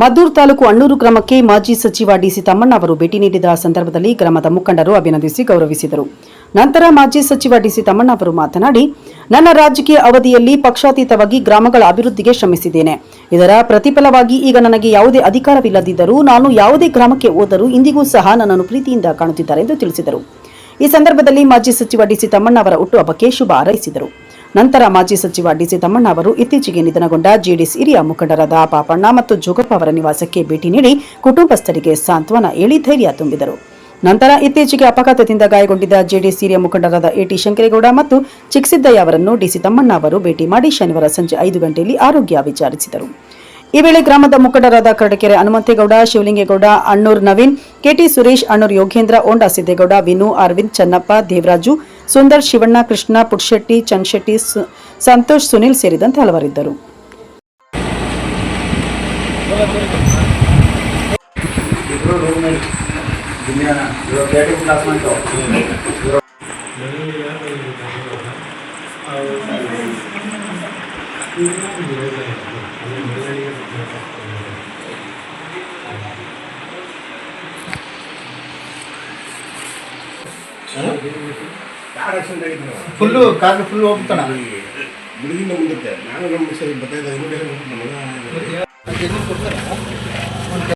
ಮದ್ದೂರು ತಾಲೂಕು ಅಣ್ಣೂರು ಗ್ರಾಮಕ್ಕೆ ಮಾಜಿ ಸಚಿವ ಡಿಸಿ ತಮ್ಮಣ್ಣ ಅವರು ಭೇಟಿ ನೀಡಿದ ಸಂದರ್ಭದಲ್ಲಿ ಗ್ರಾಮದ ಮುಖಂಡರು ಅಭಿನಂದಿಸಿ ಗೌರವಿಸಿದರು. ನಂತರ ಮಾಜಿ ಸಚಿವ ಡಿಸಿ ತಮ್ಮಣ್ಣ ಅವರು ಮಾತನಾಡಿ, ನನ್ನ ರಾಜಕೀಯ ಅವಧಿಯಲ್ಲಿ ಪಕ್ಷಾತೀತವಾಗಿ ಗ್ರಾಮಗಳ ಅಭಿವೃದ್ಧಿಗೆ ಶ್ರಮಿಸಿದ್ದೇನೆ. ಇದರ ಪ್ರತಿಫಲವಾಗಿ ಈಗ ನನಗೆ ಯಾವುದೇ ಅಧಿಕಾರವಿಲ್ಲದಿದ್ದರೂ ನಾನು ಯಾವುದೇ ಗ್ರಾಮಕ್ಕೆ ಹೋದರೂ ಇಂದಿಗೂ ಸಹ ನನ್ನನ್ನು ಪ್ರೀತಿಯಿಂದ ಕಾಣುತ್ತಿದ್ದಾರೆ ಎಂದು ತಿಳಿಸಿದರು. ಈ ಸಂದರ್ಭದಲ್ಲಿ ಮಾಜಿ ಸಚಿವ ಡಿಸಿ ತಮ್ಮಣ್ಣ ಅವರ ಹುಟ್ಟುಹಬ್ಬಕ್ಕೆ ಶುಭ ಹಾರೈಸಿದರು. ನಂತರ ಮಾಜಿ ಸಚಿವ ಡಿಸಿ ತಮ್ಮಣ್ಣ ಅವರು ಇತ್ತೀಚೆಗೆ ನಿಧನಗೊಂಡ ಜೆಡಿಎಸ್ ಹಿರಿಯ ಮುಖಂಡರಾದ ಪಾಪಣ್ಣ ಮತ್ತು ಜೋಗಪ್ಪ ಅವರ ನಿವಾಸಕ್ಕೆ ಭೇಟಿ ನೀಡಿ ಕುಟುಂಬಸ್ಥರಿಗೆ ಸಾಂತ್ವನ ಹೇಳಿ ಧೈರ್ಯ ತುಂಬಿದರು. ನಂತರ ಇತ್ತೀಚೆಗೆ ಅಪಘಾತದಿಂದ ಗಾಯಗೊಂಡಿದ್ದ ಜೆಡಿಎಸ್ ಹಿರಿಯ ಮುಖಂಡರಾದ ಎಟಿ ಶಂಕರೇಗೌಡ ಮತ್ತು ಚಿಕ್ಸಿದ್ದಯ್ಯ ಅವರನ್ನು ಡಿಸಿ ತಮ್ಮಣ್ಣ ಅವರು ಭೇಟಿ ಮಾಡಿ ಶನಿವಾರ ಸಂಜೆ ಐದು ಗಂಟೆಯಲ್ಲಿ ಆರೋಗ್ಯ ವಿಚಾರಿಸಿದರು. ಈ ವೇಳೆ ಗ್ರಾಮದ ಮುಖಂಡರಾದ ಕರಡಕೆರೆ ಹನುಮಂತೇಗೌಡ, ಶಿವಲಿಂಗೇಗೌಡ, ಅಣ್ಣೂರ್ ನವೀನ್, ಕೆಟಿ ಸುರೇಶ್, ಅಣ್ಣೂರ್ ಯೋಗೇಂದ್ರ ಓಂಡಾ ಸಿದ್ದೇಗೌಡ ವಿನು, ಅರವಿಂದ್ ಚನ್ನಪ್ಪ, ದೇವರಾಜು ಸುಂದರ್ ಶಿವಣ್ಣ ಕೃಷ್ಣ ಪುಟ್ಶೆಟ್ಟಿ ಚನ್ಶೆಟ್ಟಿ ಸು- ಸಂತೋಷ್ ಸುನಿಲ್ ಸೇರಿದಂತೆ ಹಲವರಿದ್ದರು. ಇವಾಗ ಫುಲ್ಲು ಕಾರ್ ಫುಲ್ ಹೋಗ್ತಾನ ಬಿಡುಗಿಂದ ಮುಂದಕ್ಕೆ. ನಾನು ನಮ್ಮ ಸರಿ ಬರ್ತಾ ಬೇರೆ ಇಮಿಡಿಯೇಟ್ ನಮಗೆ